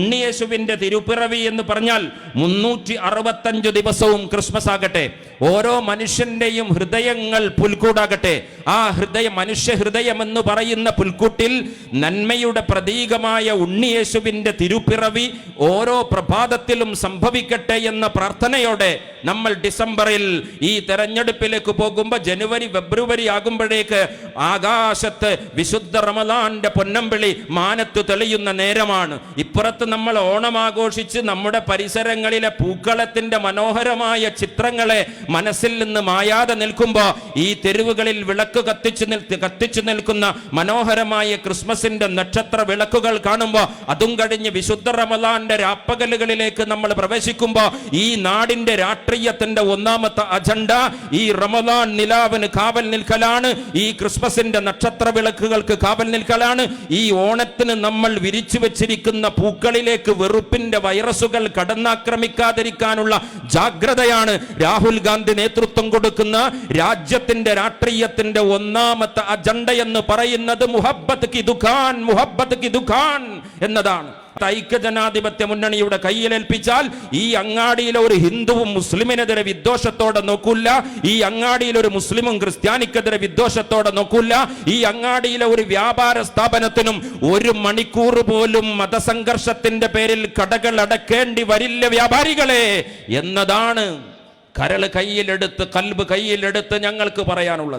ഉണ്ണിയേശുവിന്റെ തിരുപ്പിറവി എന്ന് പറഞ്ഞാൽ മുന്നൂറ്റി അറുപത്തഞ്ച് ദിവസവും ക്രിസ്മസ് ആകട്ടെ. ഓരോ മനുഷ്യന്റെയും ഹൃദയങ്ങൾ പുൽക്കൂടാകട്ടെ. ആ ഹൃദയ മനുഷ്യ ഹൃദയം എന്ന് പറയുന്ന പുൽക്കൂട്ടിൽ നന്മയുടെ പ്രതീകമായ ഉണ്ണിയേശുവിന്റെ തിരുപ്പിറവി ഓരോ പ്രഭാതത്തിലും സംഭവിക്കട്ടെ എന്ന പ്രാർത്ഥനയോടെ നമ്മൾ ഡിസംബറിൽ ഈ തെരഞ്ഞെടുപ്പിലേക്ക് പോകുമ്പോൾ ജനുവരി ഫെബ്രുവരി ആകുമ്പോഴേക്ക് ആകാശത്ത് വിശുദ്ധ റമദാന്റെ പൊന്നമ്പിളി മാനത്ത് തെളിയുന്ന നേരമാണ്. ഇപ്പുറത്ത് നമ്മൾ ഓണം ആഘോഷിച്ച് നമ്മുടെ പരിസരങ്ങളിലെ പൂക്കളത്തിന്റെ മനോഹരമായ ചിത്രങ്ങളെ മനസ്സിൽ നിന്ന് മായാതെ നിൽക്കുമ്പോൾ ഈ തെരുവുകളിൽ വിളക്ക് കത്തിച്ചു നിൽ കത്തിച്ചു നിൽക്കുന്ന മനോഹരമായ ക്രിസ്മസിന്റെ നക്ഷത്ര വിളക്കുകൾ കാണുമ്പോൾ അതും കഴിഞ്ഞ് വിശുദ്ധ റമദാന്റെ രാപ്പകലുകളിലേക്ക് നമ്മൾ പ്രവേശിക്കുമ്പോൾ ഈ നാടിന്റെ രാഷ്ട്രീയത്തിന്റെ ഒന്നാമത്തെ അജണ്ട ഈ റമദാൻ നിലാവിന് കാവൽ നിൽക്കലാണ്. ഈ ക്രിസ്മസിന്റെ നക്ഷത്ര വിളക്കുകൾക്ക് കാവൽ നിൽക്കലാണ്. ഈ ഓണത്തിന് നമ്മൾ വിരിച്ചു വെച്ചിരിക്കുന്ന പൂക്കളിലേക്ക് വെറുപ്പിന്റെ വൈറസുകൾ കടന്നാക്രമിക്കാതിരിക്കാനുള്ള ജാഗ്രതയാണ് രാഹുൽ ഗാന്ധി നേതൃത്വം കൊടുക്കുന്ന രാജ്യത്തിന്റെ രാഷ്ട്രീയത്തിന്റെ ഒന്നാമത്തെ അജണ്ട എന്ന് പറയുന്നത് മുഹബത്ത് കി ദുഖാൻ മുഹബത്ത് കി ദുഖാൻ എന്നതാണ്. ഐക്യജനാധിപത്യ മുന്നണിയുടെ കയ്യിലേൽപ്പിച്ചാൽ ഈ അങ്ങാടിയിലെ ഒരു ഹിന്ദുവും മുസ്ലിമിനെതിരെ വിദ്വേഷത്തോടെ നോക്കൂല. ഈ അങ്ങാടിയിലെ ഒരു മുസ്ലിമും ക്രിസ്ത്യാനിക്കെതിരെ വിദ്വേഷത്തോടെ നോക്കൂല. ഈ അങ്ങാടിയിലെ ഒരു വ്യാപാര സ്ഥാപനത്തിനും ഒരു മണിക്കൂർ പോലും മതസംഘർഷത്തിന്റെ പേരിൽ കടകൾ അടക്കേണ്ടി വരില്ല വ്യാപാരികളെ എന്നതാണ് കരൾ കയ്യിലെടുത്ത് കൽബ് കയ്യിലെടുത്ത് ഞങ്ങൾക്ക് പറയാനുള്ളത്.